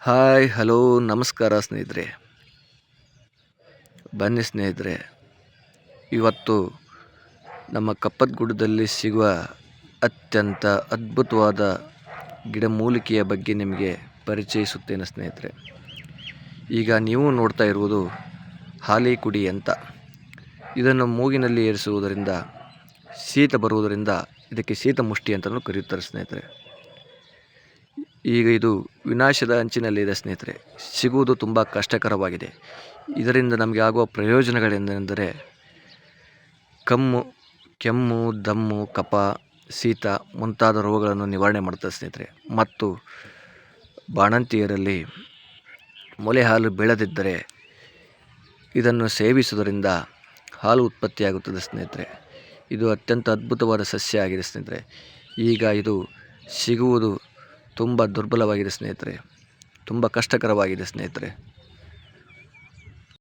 Hi, hello, ನಮಸ್ಕಾರ ಸ್ನೇಹಿತರೆ. ಬನ್ನಿ ಸ್ನೇಹಿತರೆ. ಇವತ್ತು ನಮ್ಮ ಕಪ್ಪತ್ಗುಡ್ಡದಲ್ಲಿ ಸಿಗುವ ಅತ್ಯಂತ ಅದ್ಭುತವಾದ ಗಿಡಮೂಲಿಕೆಯ ಬಗ್ಗೆ ನಿಮಗೆ ಪರಿಚಯಿಸುತ್ತೇನೆ ಸ್ನೇಹಿತರೆ. ಈಗ ನೀವು ನೋಡ್ತಾ ಇರುವುದು ಹಾಲಿ ಕುಡಿ ಅಂತ. ಇದನ್ನು ಮೂಗಿನಲ್ಲಿ ಏರಿಸುವುದರಿಂದ, ಶೀತ ಬರುವುದರಿಂದ ಇದಕ್ಕೆ ಶೀತ ಮುಷ್ಟಿ ಅಂತಲೂ ಕರೆಯುತ್ತಾರೆ ಸ್ನೇಹಿತರೆ. ಈಗ ಇದು ವಿನಾಶದ ಅಂಚಿನಲ್ಲಿದೆ ಸ್ನೇಹಿತರೆ, ಸಿಗುವುದು ತುಂಬ ಕಷ್ಟಕರವಾಗಿದೆ. ಇದರಿಂದ ನಮಗೆ ಆಗುವ ಪ್ರಯೋಜನಗಳೆಂದರೆ ಕಮ್ಮು, ಕೆಮ್ಮು, ದಮ್ಮು ಕಫ ಶೀತ ಮುಂತಾದ ರೋಗಗಳನ್ನು ನಿವಾರಣೆ ಮಾಡುತ್ತದೆ ಸ್ನೇಹಿತರೆ. ಮತ್ತು ಬಾಣಂತಿಯರಲ್ಲಿ ಮೊಲೆ ಹಾಲು ಬೆಳೆದಿದ್ದರೆ ಇದನ್ನು ಸೇವಿಸುವುದರಿಂದ ಹಾಲು ಉತ್ಪತ್ತಿಯಾಗುತ್ತದೆ ಸ್ನೇಹಿತರೆ. ಇದು ಅತ್ಯಂತ ಅದ್ಭುತವಾದ ಸಸ್ಯ ಆಗಿದೆ ಸ್ನೇಹಿತರೆ. ಈಗ ಇದು ಸಿಗುವುದು ತುಂಬ ದುರ್ಬಲವಾಗಿದೆ ಸ್ನೇಹಿತರೆ. ತುಂಬ ಕಷ್ಟಕರವಾಗಿದೆ ಸ್ನೇಹಿತರೆ.